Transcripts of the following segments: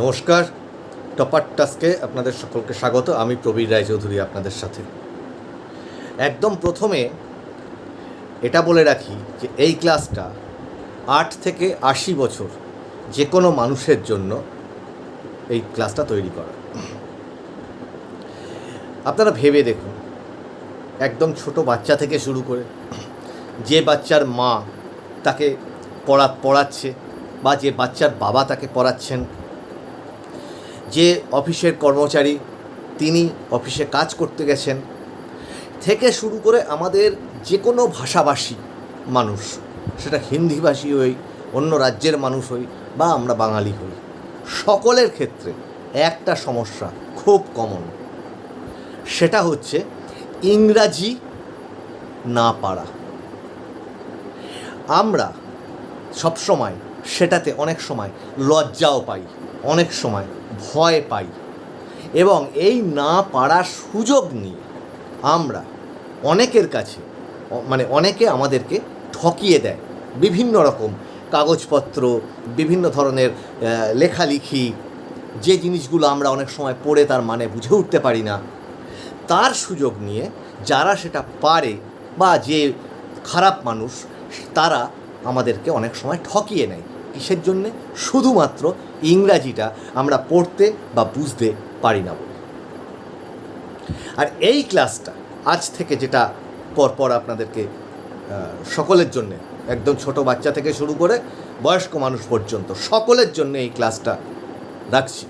নমস্কার, টপার টাস্কে আপনাদের সকলকে স্বাগত। আমি প্রবীর রায়চৌধুরী আপনাদের সাথে। একদম প্রথমে এটা বলে রাখি যে এই ক্লাসটা আট থেকে আশি বছর যে কোনো মানুষের জন্য এই ক্লাসটা তৈরি করা। আপনারা ভেবে দেখুন, একদম ছোট বাচ্চা থেকে শুরু করে যে বাচ্চার মা তাকে পড়া, পড়াচ্ছে বা যে বাচ্চার বাবা তাকে পড়াচ্ছেন যে অফিসের কর্মচারী, তিনি অফিসে কাজ করতে গেছেন। থেকে শুরু করে আমাদের যে কোনো ভাষাভাষী মানুষ, সেটা হিন্দিভাষী হই, অন্য রাজ্যের মানুষ হই, বা আমরা বাঙালি হই, সকলের ক্ষেত্রে একটা সমস্যা খুব কমন সেটা হচ্ছে ইংরাজি না পারা। আমরা সবসময় সেটাতে অনেক সময় লজ্জাও পাই, অনেক সময় ভয় পাই। এবং এই না পারার সুযোগ নিয়ে আমরা অনেকের কাছে মানে অনেকে আমাদেরকে ঠকিয়ে দেয়। বিভিন্ন রকম কাগজপত্র, বিভিন্ন ধরনের লেখালেখি, যে জিনিসগুলো আমরা অনেক সময় পড়ে তার মানে বুঝে উঠতে পারি না। তার সুযোগ নিয়ে যারা সেটা পারে বা যে খারাপ মানুষ, তারা আমাদেরকে অনেক সময় ঠকিয়ে নেয়। কিসের জন্যে? শুধুমাত্র ইংরাজিটা আমরা পড়তে বা বুঝতে পারি না বলে। আর এই ক্লাসটা আজ থেকে যেটা পরপর আপনাদেরকে সকলের জন্যে, একদম ছোট বাচ্চা থেকে শুরু করে বয়স্ক মানুষ পর্যন্ত, সকলের জন্য এই ক্লাসটা রাখছি।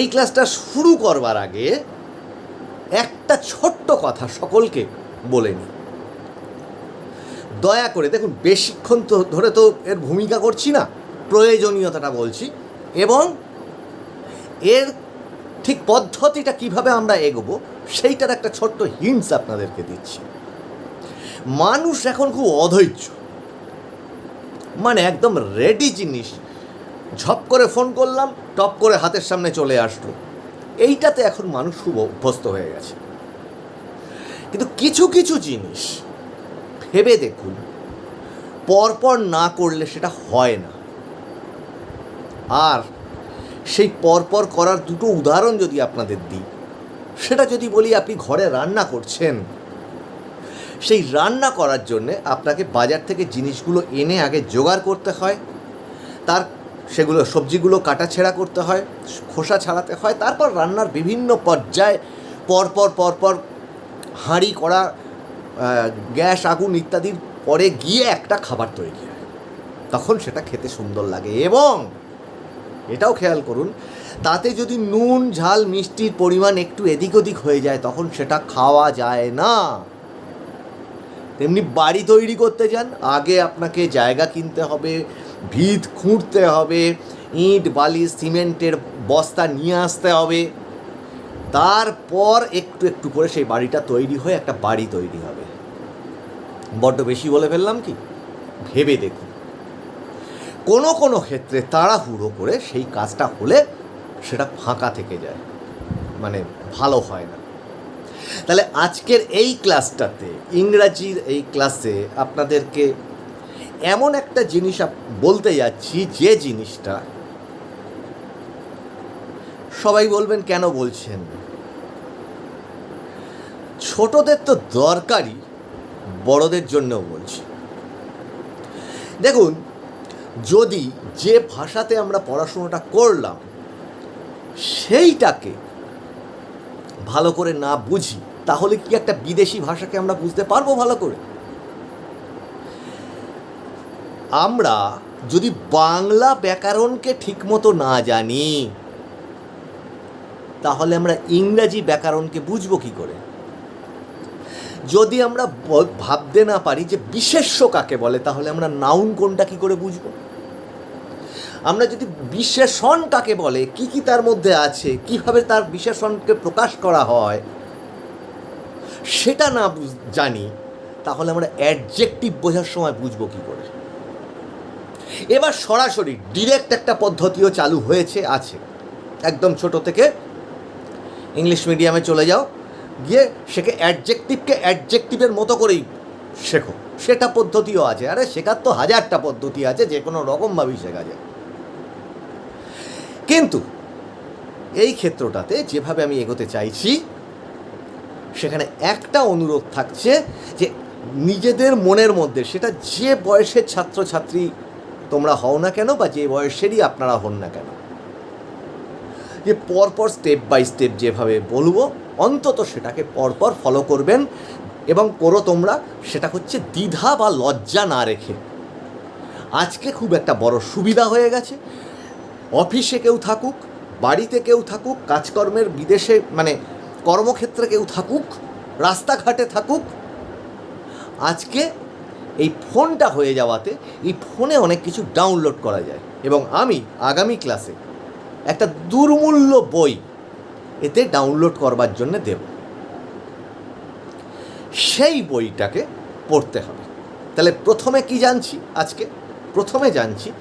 এই ক্লাসটা শুরু করবার আগে একটা ছোট্ট কথা সকলকে বলে নিই। দয়া করে দেখুন, বেশিক্ষণ তো ধরে তো এর ভূমিকা করছি না, প্রয়োজনীয়তাটা বলছি। এবং এর ঠিক পদ্ধতিটা কীভাবে আমরা এগোবো, সেইটার একটা ছোট্ট হিন্টস আপনাদেরকে দিচ্ছি। মানুষ এখন খুব অধৈর্য। মানে একদম রেডি জিনিস। ঝপ করে ফোন করলাম, টপ করে হাতের সামনে চলে আসলো। এইটাতে এখন মানুষ খুব অভ্যস্ত হয়ে গেছে। কিন্তু কিছু কিছু জিনিস ভেবে দেখুন, পরপর না করলে সেটা হয় না। আর সেই পরপর করার দুটো উদাহরণ যদি আপনাদের দিই, সেটা যদি বলি আপনি ঘরে রান্না করছেন, সেই রান্না করার জন্যে আপনাকে বাজার থেকে জিনিসগুলো এনে আগে জোগাড় করতে হয়, তার সেগুলো, সবজিগুলো কাটাছেঁড়া করতে হয়, খোসা ছাড়াতে হয়, তারপর রান্নার বিভিন্ন পর্যায়ে পরপর পরপর হাঁড়ি করা গ্যাস, আগুন ইত্যাদির পরে গিয়ে একটা খাবার তৈরি হয়। তখন সেটা খেতে সুন্দর লাগে এবং এটাও খেয়াল করুন, তাতে যদি নুন, ঝাল, মিষ্টির পরিমাণ একটু এদিক ওদিক হয়ে যায়, তখন সেটা খাওয়া যায় না। তেমনি বাড়ি তৈরি করতে যান, আগে আপনাকে জায়গা কিনতে হবে, ভিত খুঁড়তে হবে, ইট বালি সিমেন্টের বস্তা নিয়ে আসতে হবে। তারপর একটু একটু করে সেই বাড়িটা তৈরি হয়ে একটা বাড়ি তৈরি হবে। বড্ড বেশি বলে ফেললাম কি? ভেবে দেখুন। কোনো কোনো ক্ষেত্রে তাড়াহুড়ো করে সেই কাজটা হলে সেটা ফাঁকা থেকে যায়। মানে ভালো হয় না। তাহলে আজকের এই ক্লাসটাতে, ইংরাজির এই ক্লাসে আপনাদেরকে এমন একটা জিনিস বলতে যাচ্ছি যে জিনিসটা সবাই বলবেন কেন বলছেন? ছোটদের তো দরকারই বড়দের জন্যও বলছি। দেখুন, যদি যে ভাষাতে আমরা পড়াশোনাটা করলাম, সেইটাকে ভালো করে না বুঝি, তাহলে কি একটা বিদেশি ভাষাকে আমরা বুঝতে পারব ভালো করে? আমরা যদি বাংলা ব্যাকরণকে ঠিকমতো না জানি, তাহলে আমরা ইংরাজি ব্যাকরণকে বুঝব কি করে? যদি আমরা ভাবতে না পারি যে বিশেষ্য কাকে বলে, তাহলে আমরা নাউন কোনটা কি করে বুঝব? আমরা যদি বিশেষণ কাকে বলে, কি কি তার মধ্যে আছে, কীভাবে তার বিশেষণকে প্রকাশ করা হয়, সেটা না জানি, তাহলে আমরা অ্যাডজেক্টিভ বোঝার সময় বুঝব কি করে? এবার সরাসরি ডিরেক্ট একটা পদ্ধতিও চালু হয়েছে, আছে। একদম ছোট থেকে। ইংলিশ মিডিয়ামে চলে যাও। গিয়ে শেখে অ্যাডজেক্টিভকে অ্যাডজেক্টিভের মতো করেই শেখো। সেটা পদ্ধতিও আছে। আরে, শেখার তো হাজারটা পদ্ধতি আছে যে কোনো রকমভাবেই শেখা যায়। কিন্তু এই ক্ষেত্রটাতে যেভাবে আমি এগোতে চাইছি, সেখানে একটা অনুরোধ থাকছে যে নিজেদের মনের মধ্যে, সেটা যে বয়সের ছাত্রছাত্রী তোমরা হও না কেন বা যে বয়সেরই আপনারা হন না কেন যে পরপর স্টেপ বাই স্টেপ যেভাবে বলব, অন্তত সেটাকে পরপর ফলো করবেন এবং করো তোমরা, সেটা হচ্ছে দ্বিধা বা লজ্জা না রেখে। আজকে খুব একটা বড় সুবিধা হয়ে গেছে। অফিসে কেউ থাকুক, বাড়িতে কেউ থাকুক, কাজকর্মের বিদেশে মানে কর্মক্ষেত্রে কেউ থাকুক, রাস্তাঘাটে থাকুক, আজকে এই ফোনটা হয়ে যাওয়াতে এই ফোনে অনেক কিছু ডাউনলোড করা যায়। এবং আমি আগামী ক্লাসে একটা দুর্মূল্য বই এতে ডাউনলোড করবার জন্য দেব। সেই বইটাকে পড়তে হবে। তাহলে প্রথমে কি জানছি আজকে? প্রথমে জানছি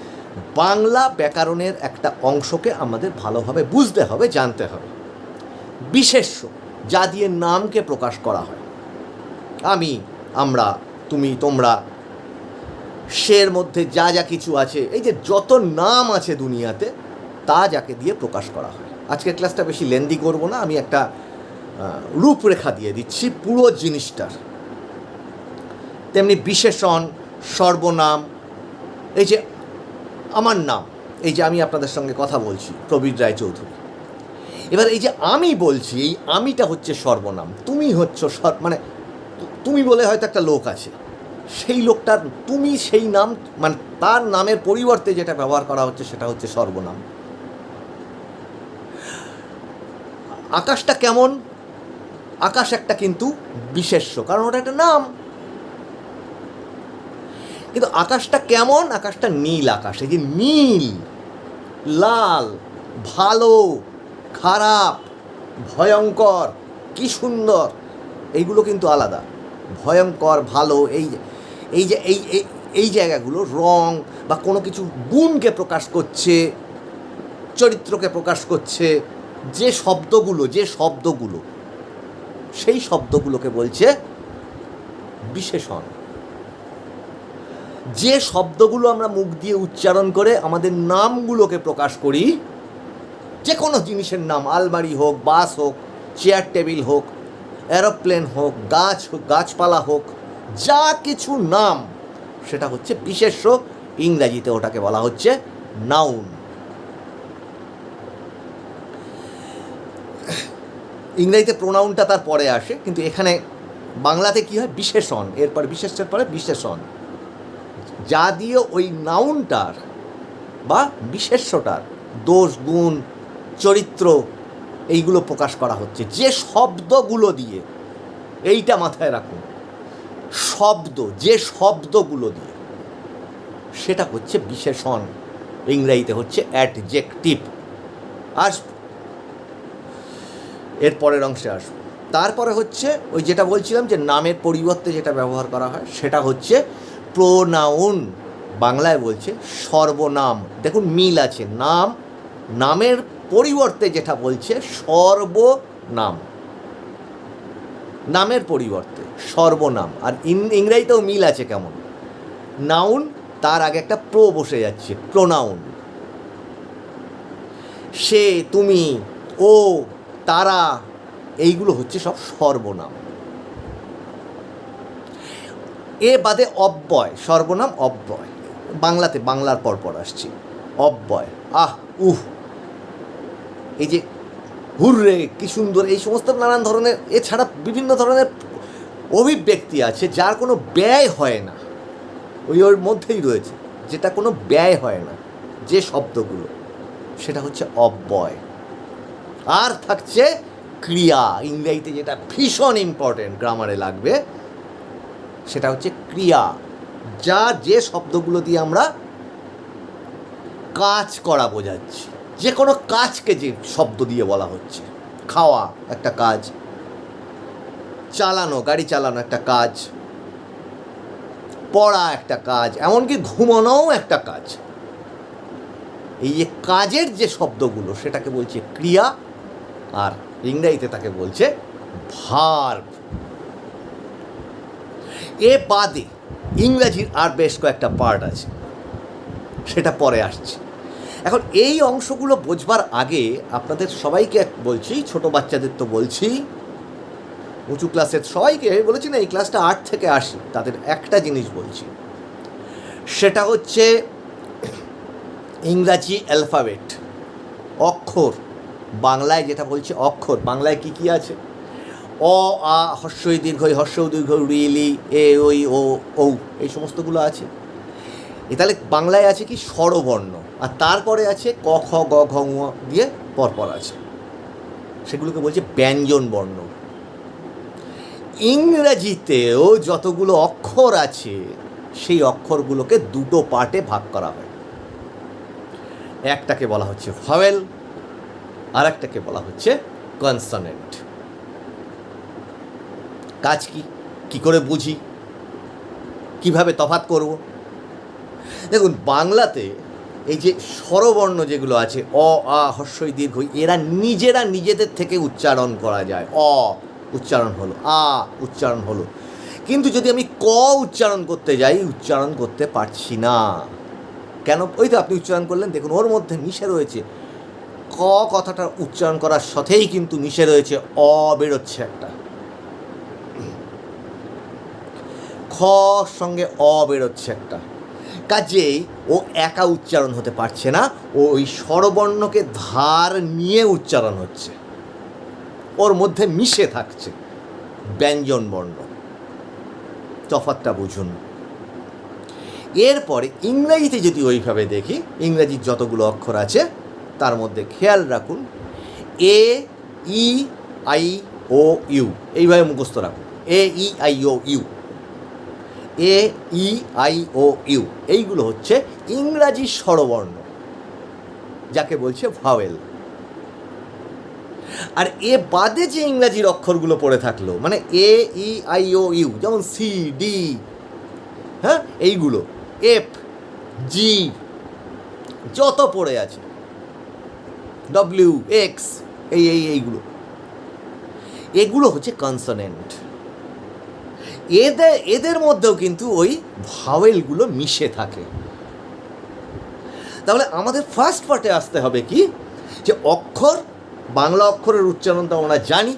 বাংলা ব্যাকরণের একটা অংশকে আমাদের ভালোভাবে বুঝতে হবে, জানতে হবে। বিশেষ্য, যা দিয়ে নামকে প্রকাশ করা হয়। আমি, আমরা, তুমি, তোমরা, সের মধ্যে যা যা কিছু আছে, এই যে যত নাম আছে দুনিয়াতে তা যাকে দিয়ে প্রকাশ করা হয়। আজকের ক্লাসটা বেশি লেন্দি করব না, আমি একটা রূপরেখা দিয়ে দিচ্ছি পুরো জিনিসটার। তেমনি বিশেষণ, সর্বনাম, এই যে আমার নাম, এই যে আমি আপনাদের সঙ্গে কথা বলছি, প্রবীর রায় চৌধুরী এবার এই যে আমি বলছি, এই আমিটা হচ্ছে সর্বনাম, তুমি হচ্ছ সর মানে তুমি বলে হয়তো একটা লোক আছে। সেই লোকটার, তুমি সেই নাম মানে তার নামের পরিবর্তে যেটা ব্যবহার করা হচ্ছে সেটা হচ্ছে সর্বনাম। আকাশটা কেমন? আকাশ একটা কিন্তু বিশেষ্য, কারণ ওটা একটা নাম। কিন্তু আকাশটা কেমন? আকাশটা নীল আকাশ, এই যে নীল, লাল, ভালো, খারাপ, ভয়ঙ্কর, কি সুন্দর, এইগুলো কিন্তু আলাদা। ভয়ঙ্কর, ভালো, এই এই যে এই- এই জায়গাগুলো রং বা কোনো কিছু গুণকে প্রকাশ করছে, চরিত্রকে প্রকাশ করছে যে শব্দগুলো যে শব্দগুলো, সেই শব্দগুলোকে বলছে বিশেষণ। যে শব্দগুলো আমরা মুখ দিয়ে উচ্চারণ করে আমাদের নামগুলোকে প্রকাশ করি যে কোনো জিনিসের নাম, আলমারি হোক, বাস হোক, চেয়ার টেবিল হোক, এরোপ্লেন হোক, গাছ হোক গাছপালা হোক, যা কিছু নাম, সেটা হচ্ছে বিশেষ্য, ইংরাজিতে ওটাকে বলা হচ্ছে নাউন। ইংরেজিতে প্রোনাউনটা তার পরে আসে, কিন্তু এখানে বাংলাতে কি হয়? বিশেষণ। এরপর বিশেষের পরে বিশেষণ। যা দিয়ে ওই নাউনটার বা বিশেষ্যটার দোষ, গুণ, চরিত্র এইগুলো প্রকাশ করা হচ্ছে। যে শব্দগুলো দিয়ে, এইটা মাথায় রাখুন। শব্দ, যে শব্দগুলো দিয়ে, সেটা হচ্ছে বিশেষণ। ইংরেজিতে হচ্ছে অ্যাডজেক্টিভ আসব এর পরের অংশে আসব। তারপরে হচ্ছে ওই যেটা বলছিলাম যে নামের পরিবর্তে যেটা ব্যবহার করা হয়, সেটা হচ্ছে প্রোনাউন। বাংলায় বলছে সর্বনাম। দেখুন, মিল আছে। নাম, নামের পরিবর্তে যেটা বলছে সর্বনাম। নামের পরিবর্তে, সর্বনাম। আর ইংরেজিতেও মিল আছে কেমন? নাউন, তার আগে একটা প্রো বসে যাচ্ছে, প্রোনাউন। সে, তুমি, ও তারা, এইগুলো হচ্ছে সব সর্বনাম। এ বাদে অব্যয়, সর্বনাম অব্যয়। বাংলাতে বাংলার পরপর পর আসছি। অব্যয়, আহ, উহ। এই যে, হুররে, কি সুন্দর, এই সমস্ত নানান ধরনের, এছাড়া বিভিন্ন ধরনের অভিব্যক্তি আছে যার কোনো ব্যয় হয় না। ওই ওর মধ্যেই রয়েছে, যেটা কোনো ব্যয় হয় না। যে শব্দগুলো, সেটা হচ্ছে অব্যয়। আর থাকছে ক্রিয়া, ইংরেজিতে যেটা ভীষণ ইম্পর্টেন্ট গ্রামারে লাগবে, সেটা হচ্ছে ক্রিয়া। যা যে শব্দগুলো দিয়ে আমরা কাজ করা বোঝাচ্ছি যে কোনো কাজকে যে শব্দ দিয়ে বলা হচ্ছে। খাওয়া একটা কাজ, চালানো, গাড়ি চালানো একটা কাজ, পড়া একটা কাজ, এমনকি ঘুমানোও একটা কাজ। এই যে কাজের যে শব্দগুলো, সেটাকে বলছে ক্রিয়া আর ইংরেজিতে তাকে বলছে ভার্ব। এ বাদে ইংরাজির আর বেশ কয়েকটা পার্ট আছে, সেটা পরে আসছে। এখন এই অংশগুলো বোঝবার আগে আপনাদের সবাইকে বলছি, ছোট বাচ্চাদের তো বলছি, উঁচু ক্লাসের সবাইকে বলেছি না, এই ক্লাসটা আট থেকে আসি তাদের একটা জিনিস বলছি। সেটা হচ্ছে ইংরাজি অ্যালফাবেট অক্ষর। বাংলায় যেটা বলছে অক্ষর, বাংলায় কি কি আছে? অ, আ, হর্ষই দীর্ঘই, হর্ষ দীর্ঘ রিলি এ, ওই, ও, ঔ, এই সমস্তগুলো আছে। এ তাহলে বাংলায় আছে কি স্বরবর্ণ, আর তারপরে আছে ক, খ, গ, ঘ দিয়ে পরপর আছে। সেগুলোকে বলছে ব্যঞ্জন বর্ণ। ইংরেজিতেও যতগুলো অক্ষর আছে, সেই অক্ষরগুলোকে দুটো পার্টে ভাগ করা হয়। একটাকে বলা হচ্ছে ভাওয়েল আর একটাকে বলা হচ্ছে কনসনেন্ট কাজ কি? কি করে বুঝি? কীভাবে তফাত করব? দেখুন, বাংলাতে এই যে স্বরবর্ণ যেগুলো আছে, অ, আ, হর্ষই, দীর্ঘ, এরা নিজেরা নিজেদের থেকে উচ্চারণ করা যায়। অ, উচ্চারণ হলো, আ, উচ্চারণ হলো। কিন্তু যদি আমি ক উচ্চারণ করতে যাই, উচ্চারণ করতে পারছি না। কেন? ওই তো আপনি উচ্চারণ করলেন, দেখুন, ওর মধ্যে মিশে রয়েছে ক কথাটা উচ্চারণ করার সাথেই কিন্তু মিশে রয়েছে অ বেরোচ্ছে একটা। খ সঙ্গে অ বেরোচ্ছে একটা। কাজেই ও একা উচ্চারণ হতে পারছে না, ও ওই স্বরবর্ণকে ধার নিয়ে উচ্চারণ হচ্ছে। ওর মধ্যে মিশে থাকছে ব্যঞ্জন বর্ণ। তফাতটা বুঝুন। এরপরে ইংরাজিতে যদি ওইভাবে দেখি, ইংরাজির যতগুলো অক্ষর আছে তার মধ্যে খেয়াল রাখুন, A, E, I, O, you, এইভাবে মুখস্থ রাখুন, A, E, I, O, U, A, E, I, O, U, এইগুলো হচ্ছে ইংরাজি স্বরবর্ণ, যাকে বলছে ভাওয়েল। আর এ বাদে যে ইংরাজির অক্ষরগুলো পড়ে থাকল মানে A, E, I, O, U, যেমন সি, ডি হ্যাঁ এইগুলো, এফ, জি, যত পড়ে আছে ডব্লিউ এক্স এই এই এইগুলো এগুলো হচ্ছে কনসনেন্ট এদের এদের মধ্যেও কিন্তু ওই ভাওয়েলগুলো মিশে থাকে। তাহলে আমাদের ফার্স্ট পার্টে আসতে হবে কি? যে অক্ষর, বাংলা অক্ষরের উচ্চারণটা আমরা জানি,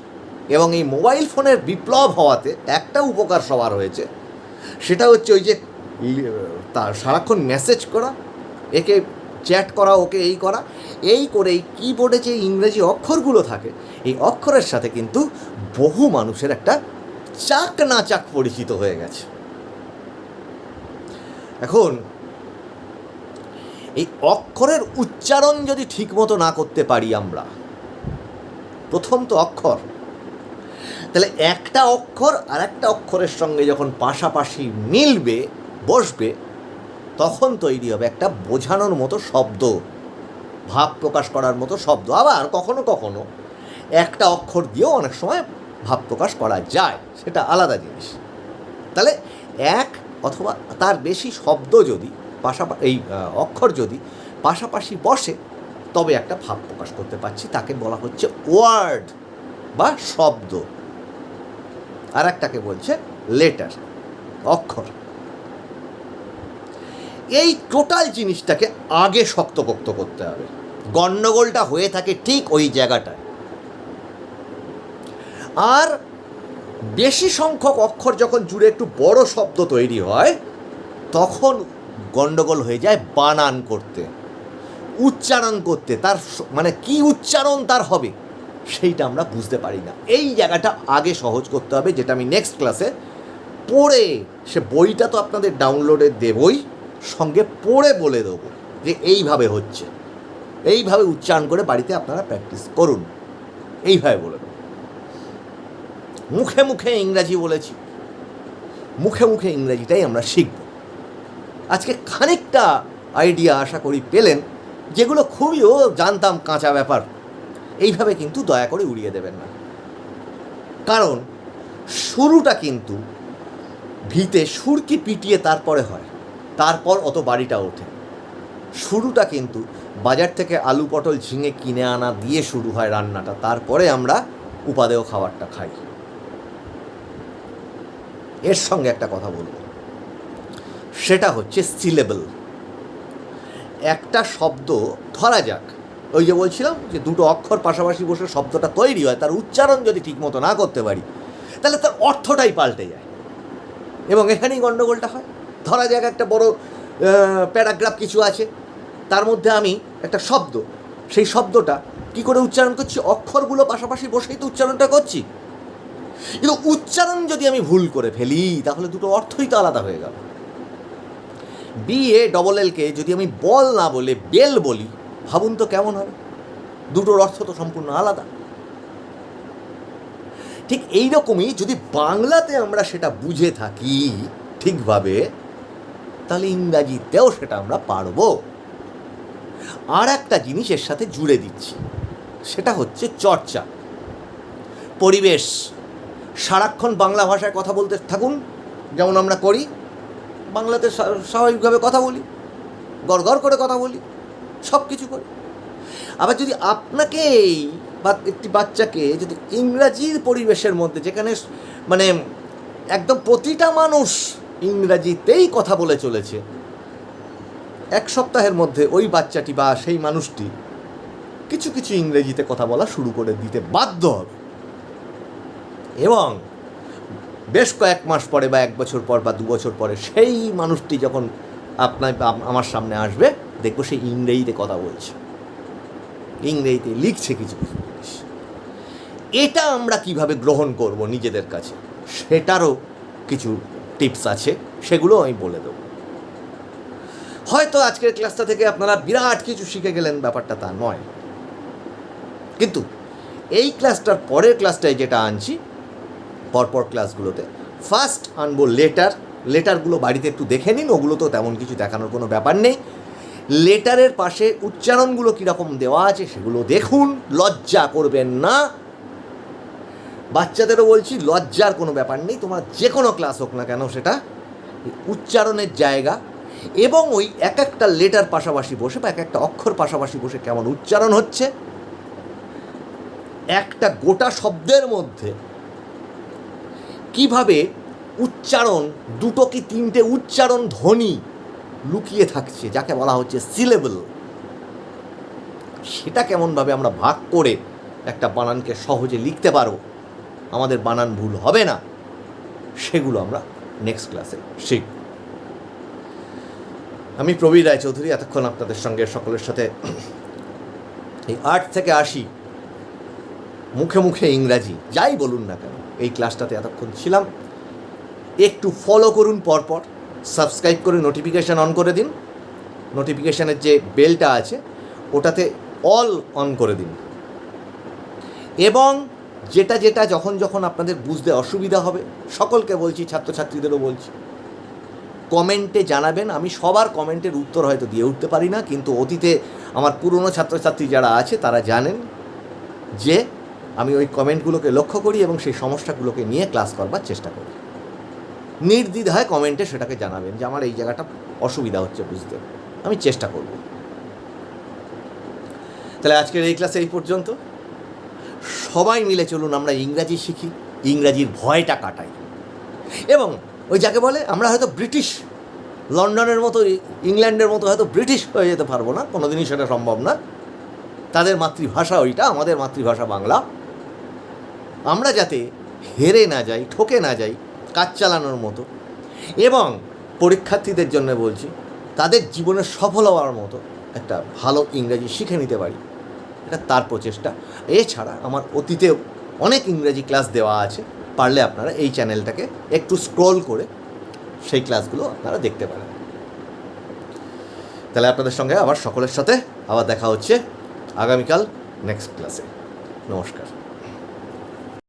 এবং এই মোবাইল ফোনের বিপ্লব হওয়াতে একটা উপকার সবার হয়েছে। সেটা হচ্ছে ওই যে তার সারাক্ষণ মেসেজ করা, একে চ্যাট করা, ওকে এই করা, এই করে এই কিবোর্ডে যে ইংরেজি অক্ষরগুলো থাকে, এই অক্ষরের সাথে কিন্তু বহু মানুষের একটা চাক না চাক পরিচিত হয়ে গেছে। এখন, এই অক্ষরের উচ্চারণ যদি ঠিকমতো না করতে পারি আমরা, প্রথম তো অক্ষর, তাহলে একটা অক্ষর আর একটা অক্ষরের সঙ্গে যখন পাশাপাশি মিলবে, বসবে তখন তৈরি হবে একটা বোঝানোর মতো শব্দ, ভাব প্রকাশ করার মতো শব্দ। আবার কখনো কখনো একটা অক্ষর দিয়েও অনেক সময় ভাব প্রকাশ করা যায়, সেটা আলাদা জিনিস। তাহলে এক অথবা তার বেশি শব্দ যদি পাশাপাশি এই অক্ষর যদি পাশাপাশি বসে, তবে একটা ভাব প্রকাশ করতে পারছি, তাকে বলা হচ্ছে ওয়ার্ড বা শব্দ। আর একটাকে বলছে লেটার, অক্ষর। এই টোটাল জিনিসটাকে আগে শক্তপোক্ত করতে হবে। গণ্ডগোলটা হয়ে থাকে ঠিক ওই জায়গাটায়। আর বেশি সংখ্যক অক্ষর যখন জুড়ে একটু বড় শব্দ তৈরি হয়, তখন গণ্ডগোল হয়ে যায় বানান করতে, উচ্চারণ করতে। তার মানে কি উচ্চারণ তার হবে সেইটা আমরা বুঝতে পারি না। এই জায়গাটা আগে সহজ করতে হবে, যেটা আমি নেক্সট ক্লাসে পড়ে, সে বইটা তো আপনাদের ডাউনলোডে দেবই। সঙ্গে পড়ে বলে দেবো যে এইভাবে হচ্ছে। এইভাবে উচ্চারণ করে বাড়িতে আপনারা প্র্যাকটিস করুন। এইভাবে বলে দেবো। মুখে মুখে ইংরাজি বলেছি। মুখে মুখে ইংরাজিটাই আমরা শিখব। আজকে খানিকটা আইডিয়া আশা করি পেলেন, যেগুলো খুবই, ও জানতাম কাঁচা ব্যাপার। এইভাবে কিন্তু দয়া করে উড়িয়ে দেবেন না। কারণ, শুরুটা কিন্তু ভিতে সুরকি পিটিয়ে তারপরে হয়। তারপর অত বাড়িটা ওঠে। শুরুটা কিন্তু বাজার থেকে আলু পটল ঝিঙে কিনে আনা দিয়ে শুরু হয় রান্নাটা। তারপরে আমরা উপাদেয় খাবারটা খাই। এর সঙ্গে একটা কথা বলব। সেটা হচ্ছে সিলেবল। একটা শব্দ ধরা যাক। ওই যে বলছিলাম যে দুটো অক্ষর পাশাপাশি বসে শব্দটা তৈরি হয়, তার উচ্চারণ যদি ঠিকমতো না করতে পারি, তাহলে তার অর্থটাই পাল্টে যায়। এবং এখানেই গণ্ডগোলটা হয়। ধরা যাক একটা বড় প্যারাগ্রাফ কিছু আছে। তার মধ্যে আমি একটা শব্দ। সেই শব্দটা কি করে উচ্চারণ করছি? অক্ষরগুলো পাশাপাশি বসেই তো উচ্চারণটা করছি। কিন্তু উচ্চারণ যদি আমি ভুল করে ফেলি, তাহলে দুটো অর্থই তো আলাদা হয়ে গেল। বি এ ডবল এলকে যদি আমি বল না বলে বেল বলি, ভাবুন তো কেমন হবে দুটোর অর্থ তো সম্পূর্ণ আলাদা। ঠিক এই রকমই যদি বাংলাতে আমরা সেটা বুঝে থাকি, ঠিকভাবে তাহলে ইংরাজিতেও সেটা আমরা পারব। আর একটা জিনিস এর সাথে জুড়ে দিচ্ছি, সেটা হচ্ছে চর্চা। পরিবেশ, সারাক্ষণ বাংলা ভাষায় কথা বলতে থাকুন, যেমন আমরা করি, বাংলাতে স্বা- স্বাভাবিকভাবে কথা বলি গড় করে কথা বলি সব কিছু করি। আবার যদি আপনাকেই বা, একটি বাচ্চাকে যদি ইংরাজির পরিবেশের মধ্যে যেখানে মানে একদম প্রতিটা মানুষ ইংরাজিতেই কথা বলে চলেছে। এক সপ্তাহের মধ্যে ওই বাচ্চাটি বা সেই মানুষটি কিছু কিছু ইংরেজিতে কথা বলা শুরু করে দিতে বাধ্য হবে। এবং বেশ কয়েক মাস পরে বা এক বছর পর বা দু বছর পরে সেই মানুষটি যখন আপনার আমার সামনে আসবে, দেখব সে ইংরেজিতে কথা বলছে। ইংরেজিতে লিখছে কিছু কিছু জিনিস। এটা আমরা কীভাবে গ্রহণ করব নিজেদের কাছে, সেটারও কিছু টিপস আছে, সেগুলো আমি বলে দেবো। হয়তো আজকের ক্লাসটা থেকে আপনারা বিরাট কিছু শিখে গেলেন, ব্যাপারটা তা নয়। কিন্তু এই ক্লাসটার পরের ক্লাসটায় যেটা আনছি, পরপর ক্লাসগুলোতে, ফার্স্ট আনব লেটার, লেটারগুলো বাড়িতে একটু দেখে নিন, ওগুলো তো তেমন কিছু দেখানোর কোনো ব্যাপার নেই। লেটারের পাশে উচ্চারণগুলো কীরকম দেওয়া আছে, সেগুলো দেখুন, লজ্জা করবেন না। বাচ্চাদেরও বলছি, লজ্জার কোনো ব্যাপার নেই, তোমার যে কোনো ক্লাস হোক না কেন সেটা উচ্চারণের জায়গা এবং ওই এক একটা লেটার পাশাপাশি বসে বা এক একটা অক্ষর পাশাপাশি বসে কেমন উচ্চারণ হচ্ছে। একটা গোটা শব্দের মধ্যে কীভাবে উচ্চারণ, দুটো কি তিনটে উচ্চারণ ধ্বনি লুকিয়ে থাকছে, যাকে বলা হচ্ছে সিলেবল সেটা কেমনভাবে আমরা ভাগ করে একটা বানানকে সহজে লিখতে পারো আমাদের বানান ভুল হবে না। সেগুলো আমরা নেক্সট ক্লাসে শিখব। আমি প্রবীর রায়চৌধুরী, এতক্ষণ আপনাদের সঙ্গে সকলের সাথে এই আট থেকে আশি, মুখে মুখে ইংরাজি, যাই বলুন না কেন, এই ক্লাসটাতে এতক্ষণ ছিলাম। একটু ফলো করুন পরপর সাবস্ক্রাইব করে নোটিফিকেশান অন করে দিন। নোটিফিকেশানের যে বেলটা আছে, ওটাতে অল অন করে দিন। এবং যেটা যেটা যখন যখন আপনাদের বুঝতে অসুবিধা হবে, সকলকে বলছি, ছাত্রছাত্রীদেরও বলছি, কমেন্টে জানাবেন। আমি সবার কমেন্টের উত্তর হয়তো দিয়ে উঠতে পারি না, কিন্তু অতীতে আমার পুরনো ছাত্রছাত্রী যারা আছে, তারা জানেন যে আমি ওই কমেন্টগুলোকে লক্ষ্য করি এবং সেই সমস্যাগুলোকে নিয়ে ক্লাস করবার চেষ্টা করি। নির্দ্বিধায় কমেন্টে সেটাকে জানাবেন যে, আমার এই জায়গাটা অসুবিধা হচ্ছে বুঝতে। আমি চেষ্টা করব। তাহলে আজকের এই ক্লাসে এই পর্যন্ত। সবাই মিলে চলুন আমরা ইংরাজি শিখি, ইংরাজির ভয়টা কাটাই। এবং ওই যাকে বলে, আমরা হয়তো ব্রিটিশ, লন্ডনের মতো, ইংল্যান্ডের মতো হয়তো ব্রিটিশ হয়ে যেতে পারব না কোনো দিনই সেটা সম্ভব না। তাদের মাতৃভাষা ওইটা, আমাদের মাতৃভাষা বাংলা। আমরা যাতে হেরে না যাই, ঠকে না যাই, কাজ চালানোর মতো। এবং পরীক্ষার্থীদের জন্য বলছি, তাদের জীবনে সফল হওয়ার মতো একটা ভালো ইংরাজি শিখে নিতে পারি। এটা তার প্রচেষ্টা। এছাড়া আমার অতীতেও অনেক ইংরেজি ক্লাস দেওয়া আছে, পারলে আপনারা এই চ্যানেলটাকে একটু স্ক্রল করে সেই ক্লাসগুলো আপনারা দেখতে পারেন। তাহলে আপনাদের সঙ্গে আবার সকলের সাথে আবার দেখা হচ্ছে আগামীকাল নেক্সট ক্লাসে। নমস্কার।